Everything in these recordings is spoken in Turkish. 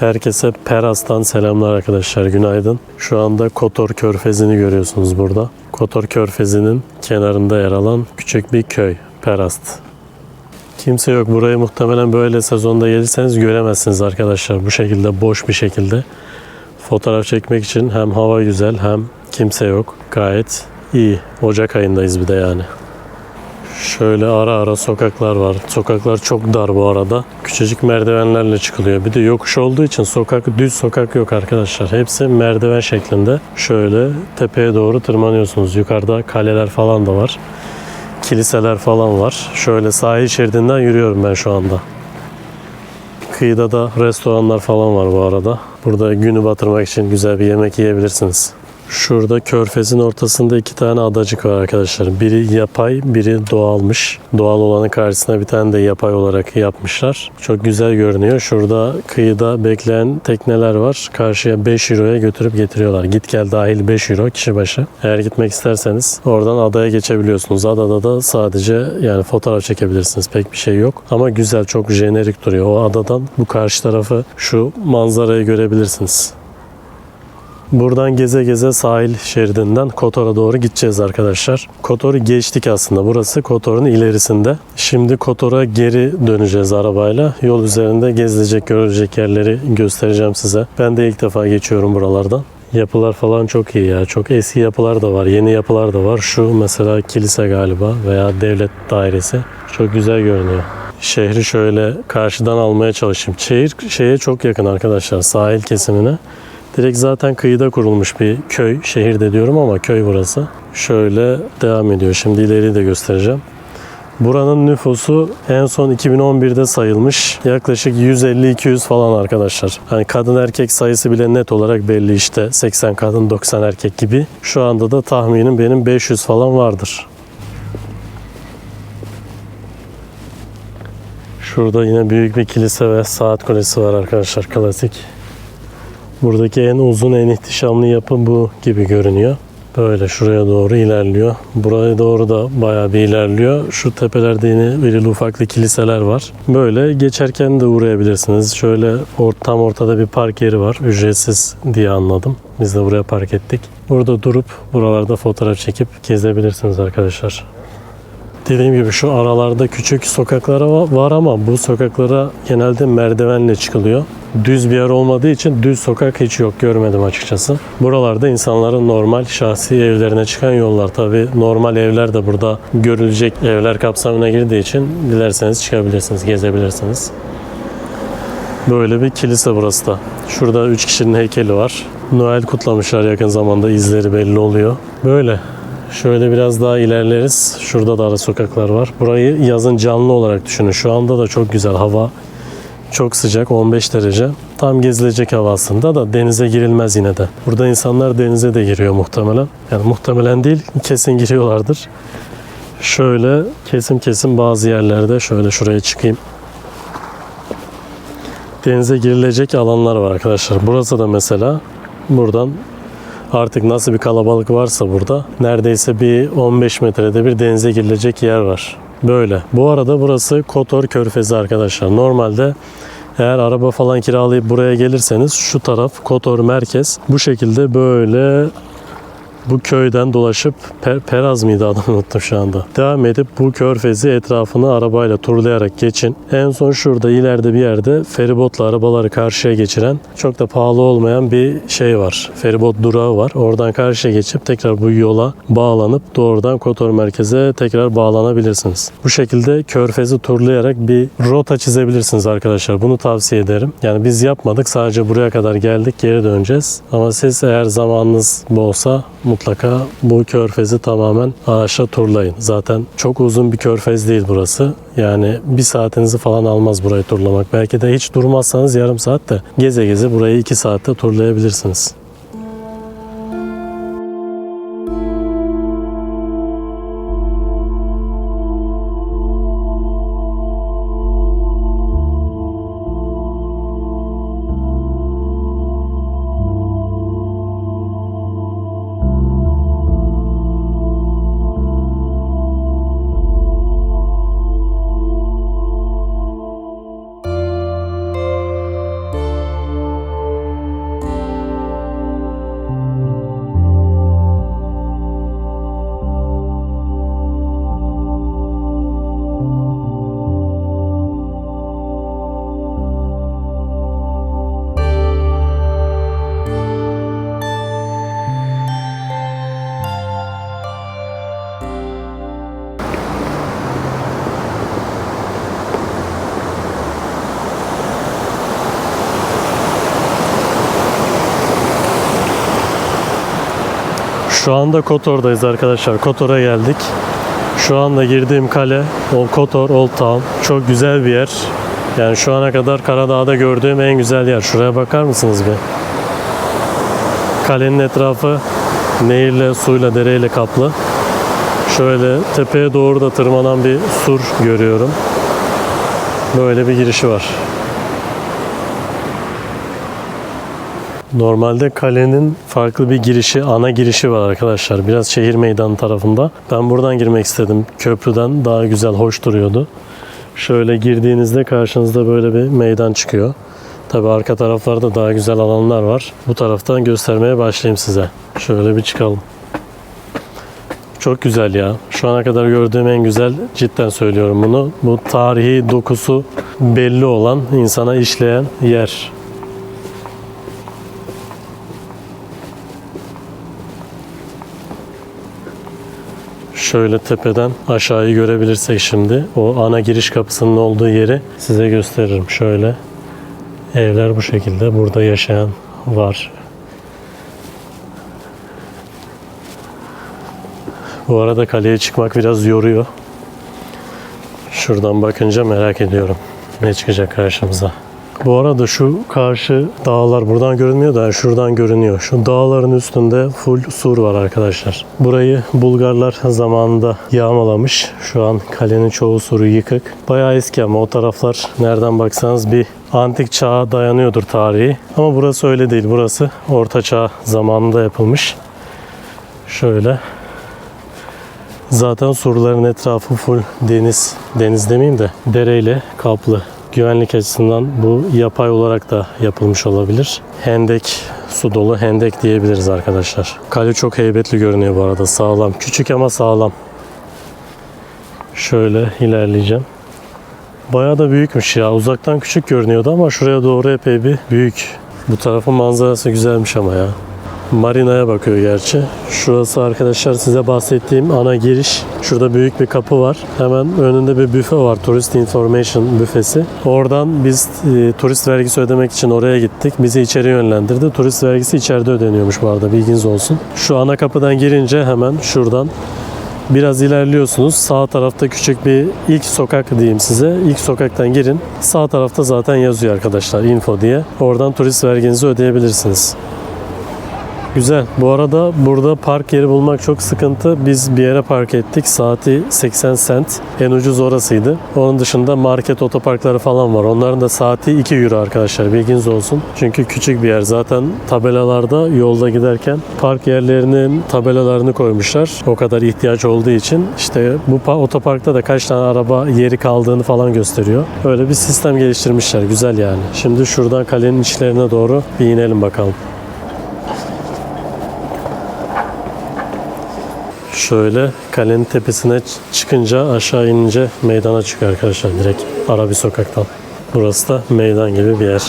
Herkese Peras'tan selamlar arkadaşlar. Günaydın. Şu anda Kotor Körfezi'ni görüyorsunuz burada. Kotor Körfezi'nin kenarında yer alan küçük bir köy. Perast. Kimse yok. Burayı muhtemelen böyle sezonda gelirseniz göremezsiniz arkadaşlar. Bu şekilde boş bir şekilde. Fotoğraf çekmek için hem hava güzel hem kimse yok. Gayet iyi. Ocak ayındayız bir de yani. Şöyle ara ara sokaklar var. Sokaklar çok dar bu arada. Küçücük merdivenlerle çıkılıyor. Bir de yokuş olduğu için sokak düz sokak yok arkadaşlar. Hepsi merdiven şeklinde. Şöyle tepeye doğru tırmanıyorsunuz. Yukarıda kaleler falan da var. Kiliseler falan var. Şöyle sahil şeridinden yürüyorum ben şu anda. Kıyıda da restoranlar falan var bu arada. Burada günü batırmak için güzel bir yemek yiyebilirsiniz. Şurada körfezin ortasında iki tane adacık var arkadaşlar. Biri yapay, biri doğalmış. Doğal olanın karşısına bir tane de yapay olarak yapmışlar. Çok güzel görünüyor. Şurada kıyıda bekleyen tekneler var. Karşıya 5 euroya götürüp getiriyorlar. Git gel dahil 5 euro kişi başı. Eğer gitmek isterseniz oradan adaya geçebiliyorsunuz. Adada da sadece yani fotoğraf çekebilirsiniz. Pek bir şey yok. Ama güzel, çok jenerik duruyor. O adadan bu karşı tarafı şu manzarayı görebilirsiniz. Buradan geze geze sahil şeridinden Kotor'a doğru gideceğiz arkadaşlar. Kotor'u geçtik aslında. Burası Kotor'un ilerisinde. Şimdi Kotor'a geri döneceğiz arabayla. Yol üzerinde gezilecek, görülecek yerleri göstereceğim size. Ben de ilk defa geçiyorum buralardan. Yapılar falan çok iyi ya. Çok eski yapılar da var, yeni yapılar da var. Şu mesela kilise galiba veya devlet dairesi. Çok güzel görünüyor. Şehri şöyle karşıdan almaya çalışayım. Şehir şeye çok yakın arkadaşlar sahil kesimine. Direkt zaten kıyıda kurulmuş bir köy. Şehir de diyorum ama köy burası. Şöyle devam ediyor. Şimdi ileriyi de göstereceğim. Buranın nüfusu en son 2011'de sayılmış. Yaklaşık 150-200 falan arkadaşlar. Hani kadın erkek sayısı bile net olarak belli işte. 80 kadın 90 erkek gibi. Şu anda da tahminim benim 500 falan vardır. Şurada yine büyük bir kilise ve saat kulesi var arkadaşlar. Klasik. Buradaki en uzun, en ihtişamlı yapı bu gibi görünüyor. Böyle şuraya doğru ilerliyor. Buraya doğru da bayağı bir ilerliyor. Şu tepelerde yine irili ufaklı kiliseler var. Böyle geçerken de uğrayabilirsiniz. Şöyle or tam ortada bir park yeri var. Ücretsiz diye anladım. Biz de buraya park ettik. Burada durup buralarda fotoğraf çekip gezebilirsiniz arkadaşlar. Dediğim gibi şu aralarda küçük sokaklara va- var ama bu sokaklara genelde merdivenle çıkılıyor. Düz bir yer olmadığı için düz sokak hiç yok görmedim açıkçası. Buralarda insanların normal şahsi evlerine çıkan yollar. Tabi normal evler de burada görülecek evler kapsamına girdiği için dilerseniz çıkabilirsiniz, gezebilirsiniz. Böyle bir kilise burası da. Şurada 3 kişinin heykeli var. Noel kutlamışlar yakın zamanda izleri belli oluyor. Böyle. Şöyle biraz daha ilerleriz. Şurada da ara sokaklar var. Burayı yazın canlı olarak düşünün. Şu anda da çok güzel hava. Çok sıcak 15 derece. Tam gezilecek hava aslında da denize girilmez yine de. Burada insanlar denize de giriyor muhtemelen. Yani muhtemelen değil kesin giriyorlardır. Şöyle kesim kesim bazı yerlerde şöyle şuraya çıkayım. Denize girilecek alanlar var arkadaşlar. Burası da mesela buradan artık nasıl bir kalabalık varsa burada neredeyse bir 15 metrede bir denize girilecek yer var. Böyle. Bu arada burası Kotor Körfezi arkadaşlar. Normalde eğer araba falan kiralayıp buraya gelirseniz şu taraf Kotor merkez bu şekilde böyle bu köyden dolaşıp Per- Peraz mıydı adını unuttum şu anda. Devam edip bu körfezi etrafını arabayla turlayarak geçin. En son şurada ileride bir yerde feribotla arabaları karşıya geçiren çok da pahalı olmayan bir şey var. Feribot durağı var. Oradan karşıya geçip tekrar bu yola bağlanıp doğrudan Kotor merkeze tekrar bağlanabilirsiniz. Bu şekilde körfezi turlayarak bir rota çizebilirsiniz arkadaşlar. Bunu tavsiye ederim. Yani biz yapmadık. Sadece buraya kadar geldik. Geri döneceğiz. Ama siz eğer zamanınız bolsa mutlaka bu körfezi tamamen araçla turlayın. Zaten çok uzun bir körfez değil burası. Yani bir saatinizi falan almaz burayı turlamak. Belki de hiç durmazsanız yarım saat de geze geze burayı iki saatte turlayabilirsiniz. Şu anda Kotor'dayız arkadaşlar. Kotor'a geldik. Şu anda girdiğim kale Old Kotor Old Town. Çok güzel bir yer. Yani şu ana kadar Karadağ'da gördüğüm en güzel yer. Şuraya bakar mısınız bir? Kalenin etrafı nehirle, suyla, dereyle kaplı. Şöyle tepeye doğru da tırmanan bir sur görüyorum. Böyle bir girişi var. Normalde kalenin farklı bir girişi, ana girişi var arkadaşlar. Biraz şehir meydanı tarafında. Ben buradan girmek istedim. Köprüden daha güzel, hoş duruyordu. Şöyle girdiğinizde karşınızda böyle bir meydan çıkıyor. Tabi arka taraflarda daha güzel alanlar var. Bu taraftan göstermeye başlayayım size. Şöyle bir çıkalım. Çok güzel ya. Şu ana kadar gördüğüm en güzel cidden söylüyorum bunu. Bu tarihi dokusu belli olan, insana işleyen yer. Şöyle tepeden aşağıyı görebilirsek şimdi o ana giriş kapısının olduğu yeri size gösteririm. Şöyle evler bu şekilde. Burada yaşayan var. Bu arada kaleye çıkmak biraz yoruyor. Şuradan bakınca merak ediyorum. Ne çıkacak karşımıza. Bu arada şu karşı dağlar buradan görünmüyor da şuradan görünüyor. Şu dağların üstünde full sur var arkadaşlar. Burayı Bulgarlar zamanında yağmalamış. Şu an kalenin çoğu suru yıkık. Bayağı eski ama o taraflar nereden baksanız bir antik çağa dayanıyordur tarihi. Ama burası öyle değil. Burası orta çağ zamanında yapılmış. Şöyle Zaten surların etrafı full deniz. Deniz demeyeyim de dereyle kaplı. Güvenlik açısından bu yapay olarak da yapılmış olabilir. Hendek, su dolu hendek diyebiliriz arkadaşlar. Kale çok heybetli görünüyor bu arada. Sağlam. Küçük ama sağlam. Şöyle ilerleyeceğim. Bayağı da büyükmüş ya. Uzaktan küçük görünüyordu ama şuraya doğru epey bir büyük. Bu tarafın manzarası güzelmiş ama ya. Marina'ya bakıyor gerçi. Şurası arkadaşlar size bahsettiğim ana giriş. Şurada büyük bir kapı var. Hemen önünde bir büfe var. Tourist Information büfesi. Oradan biz e, turist vergisi ödemek için oraya gittik. Bizi içeri yönlendirdi. Turist vergisi içeride ödeniyormuş bu arada bilginiz olsun. Şu ana kapıdan girince hemen şuradan Biraz ilerliyorsunuz. Sağ tarafta küçük bir ilk sokak diyeyim size. İlk sokaktan girin. Sağ tarafta zaten yazıyor arkadaşlar info diye. Oradan turist verginizi ödeyebilirsiniz. Güzel. Bu arada burada park yeri bulmak çok sıkıntı. Biz bir yere park ettik. Saati 80 cent. En ucuz orasıydı. Onun dışında market otoparkları falan var. Onların da saati 2 euro arkadaşlar. Bilginiz olsun. Çünkü küçük bir yer. Zaten tabelalarda yolda giderken park yerlerinin tabelalarını koymuşlar. O kadar ihtiyaç olduğu için. işte bu pa- otoparkta da kaç tane araba yeri kaldığını falan gösteriyor. Öyle bir sistem geliştirmişler. Güzel yani. Şimdi şuradan kalenin içlerine doğru bir inelim bakalım. Şöyle kalenin tepesine çıkınca aşağı inince meydana çıkıyor arkadaşlar direkt ara sokaktan. Burası da meydan gibi bir yer.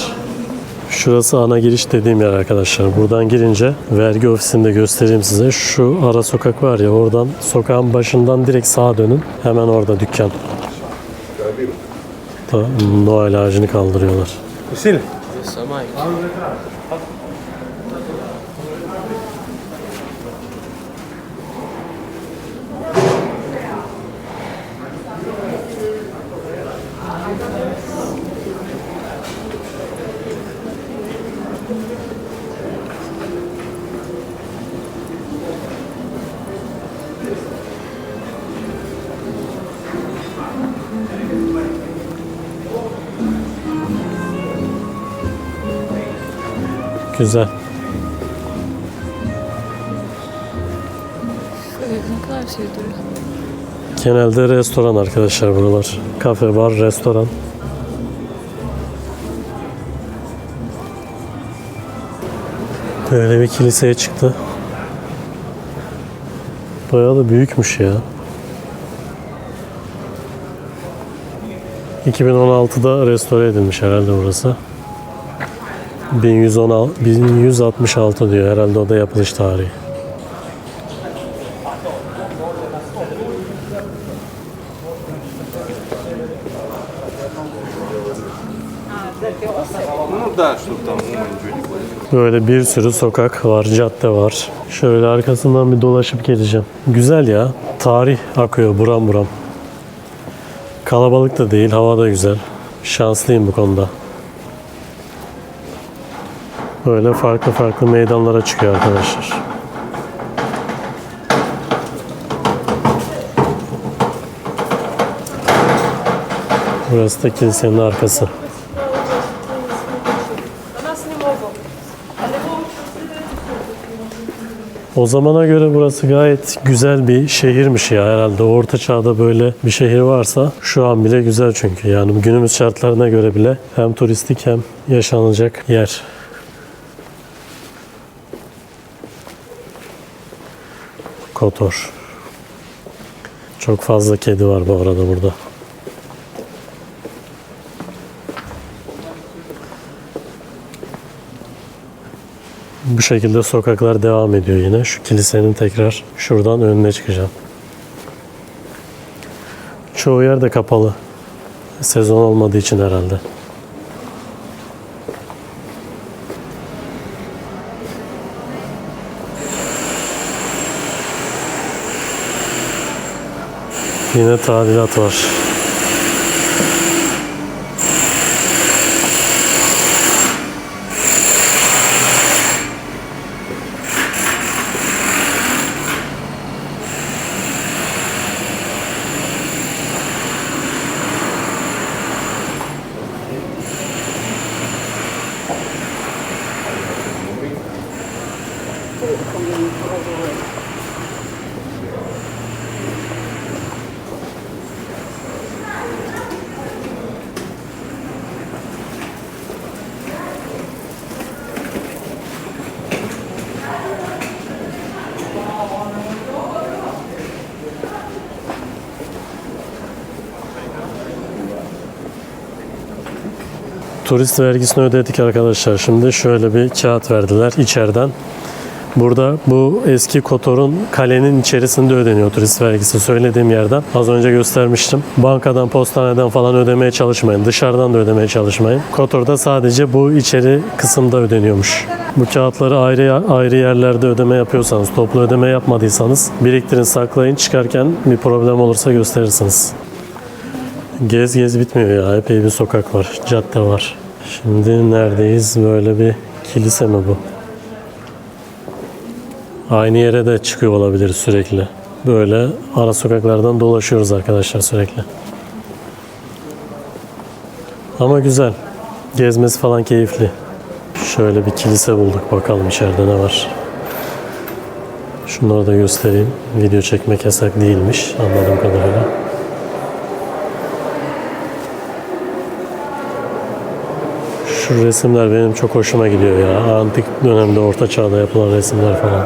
Şurası ana giriş dediğim yer arkadaşlar. Buradan girince vergi ofisinde göstereyim size. Şu ara sokak var ya oradan sokağın başından direkt sağa dönün. Hemen orada dükkan. Da Noel ağacını kaldırıyorlar. Sil. Güzel. Evet, ne kadar şey duruyor. Genelde restoran arkadaşlar buralar. Kafe, bar, restoran. Böyle bir kiliseye çıktı. Bayağı da büyükmüş ya. 2016'da restore edilmiş herhalde burası. 1110, 1166 diyor. Herhalde o da yapılış tarihi. Böyle bir sürü sokak var, cadde var. Şöyle arkasından bir dolaşıp geleceğim. Güzel ya. Tarih akıyor buram buram. Kalabalık da değil, hava da güzel. Şanslıyım bu konuda. Böyle farklı farklı meydanlara çıkıyor arkadaşlar. Burası da kilisenin arkası. O zamana göre burası gayet güzel bir şehirmiş ya herhalde. Orta çağda böyle bir şehir varsa şu an bile güzel çünkü. Yani günümüz şartlarına göre bile hem turistik hem yaşanacak yer. Kotor. Çok fazla kedi var bu arada burada. Bu şekilde sokaklar devam ediyor yine. Şu kilisenin tekrar şuradan önüne çıkacağım. Çoğu yer de kapalı. Sezon olmadığı için herhalde. Yine tadilat var. Turist vergisini ödedik arkadaşlar. Şimdi şöyle bir kağıt verdiler içeriden. Burada bu eski Kotor'un kalenin içerisinde ödeniyor turist vergisi söylediğim yerden. Az önce göstermiştim. Bankadan, postaneden falan ödemeye çalışmayın. Dışarıdan da ödemeye çalışmayın. Kotor'da sadece bu içeri kısımda ödeniyormuş. Bu kağıtları ayrı ayrı yerlerde ödeme yapıyorsanız, toplu ödeme yapmadıysanız biriktirin, saklayın. Çıkarken bir problem olursa gösterirsiniz. Gez gez bitmiyor ya. Epey bir sokak var, cadde var. Şimdi neredeyiz? Böyle bir kilise mi bu? Aynı yere de çıkıyor olabilir sürekli. Böyle ara sokaklardan dolaşıyoruz arkadaşlar sürekli. Ama güzel. Gezmesi falan keyifli. Şöyle bir kilise bulduk. Bakalım içeride ne var. Şunları da göstereyim. Video çekmek yasak değilmiş anladığım kadarıyla. Şu resimler benim çok hoşuma gidiyor ya. Antik dönemde, orta çağda yapılan resimler falan.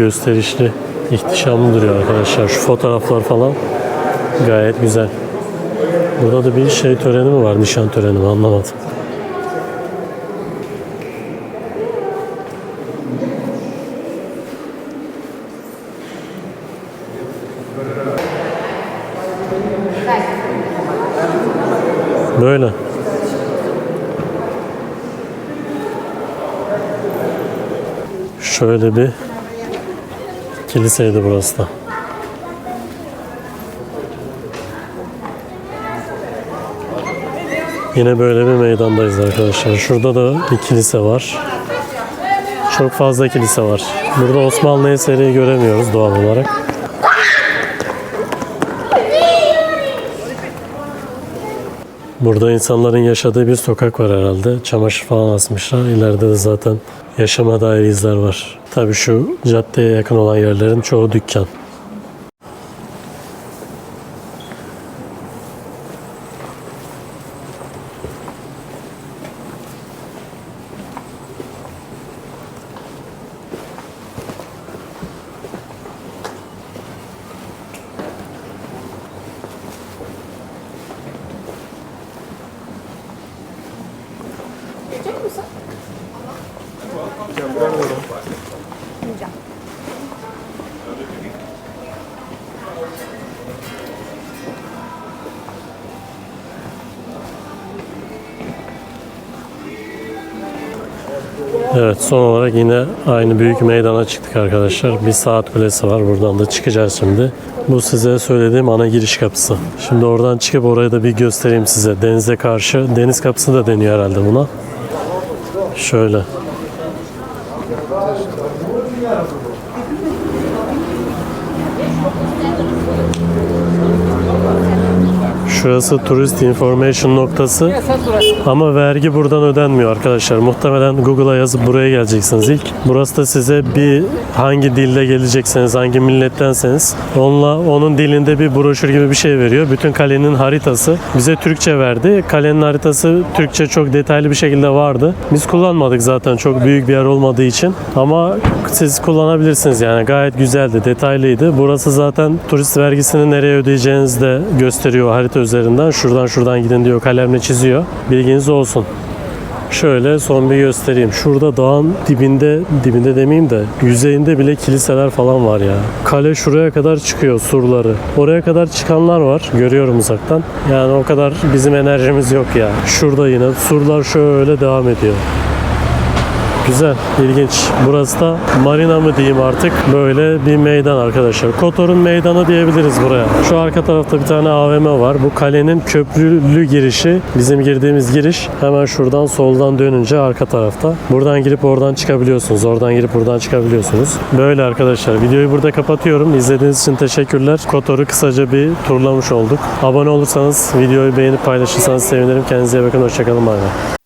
Gösterişli, ihtişamlı duruyor arkadaşlar. Şu fotoğraflar falan gayet güzel. Burada da bir şey töreni mi var, nişan töreni mi anlamadım. Böyle. Şöyle bir kiliseydi burası da. Yine böyle bir meydandayız arkadaşlar. Şurada da bir kilise var. Çok fazla kilise var. Burada Osmanlı eseri göremiyoruz doğal olarak. Burada insanların yaşadığı bir sokak var herhalde. Çamaşır falan asmışlar. İleride de zaten yaşama dair izler var. Tabii şu caddeye yakın olan yerlerin çoğu dükkan. Evet son olarak yine aynı büyük meydana çıktık arkadaşlar. Bir saat kulesi var. Buradan da çıkacağız şimdi. Bu size söylediğim ana giriş kapısı. Şimdi oradan çıkıp orayı da bir göstereyim size. Denize karşı. Deniz kapısı da deniyor herhalde buna. Şöyle. Şurası turist information noktası. Ama vergi buradan ödenmiyor arkadaşlar. Muhtemelen Google'a yazıp buraya geleceksiniz ilk. Burası da size bir hangi dilde gelecekseniz, hangi millettenseniz onunla onun dilinde bir broşür gibi bir şey veriyor. Bütün kalenin haritası bize Türkçe verdi. Kalenin haritası Türkçe çok detaylı bir şekilde vardı. Biz kullanmadık zaten çok büyük bir yer olmadığı için. Ama siz kullanabilirsiniz yani gayet güzeldi, detaylıydı. Burası zaten turist vergisini nereye ödeyeceğinizi de gösteriyor harita üzerinden. Şuradan şuradan gidin diyor, kalemle çiziyor. Bilginiz olsun. Şöyle son bir göstereyim. Şurada dağın dibinde, dibinde demeyeyim de yüzeyinde bile kiliseler falan var ya. Kale şuraya kadar çıkıyor surları. Oraya kadar çıkanlar var. Görüyorum uzaktan. Yani o kadar bizim enerjimiz yok ya. Şurada yine surlar şöyle devam ediyor. Güzel, ilginç. Burası da marina mı diyeyim artık. Böyle bir meydan arkadaşlar. Kotor'un meydanı diyebiliriz buraya. Şu arka tarafta bir tane AVM var. Bu kalenin köprülü girişi. Bizim girdiğimiz giriş. Hemen şuradan soldan dönünce arka tarafta. Buradan girip oradan çıkabiliyorsunuz. Oradan girip buradan çıkabiliyorsunuz. Böyle arkadaşlar. Videoyu burada kapatıyorum. İzlediğiniz için teşekkürler. Kotor'u kısaca bir turlamış olduk. Abone olursanız, videoyu beğenip paylaşırsanız sevinirim. Kendinize iyi bakın. Hoşçakalın. Bay bay.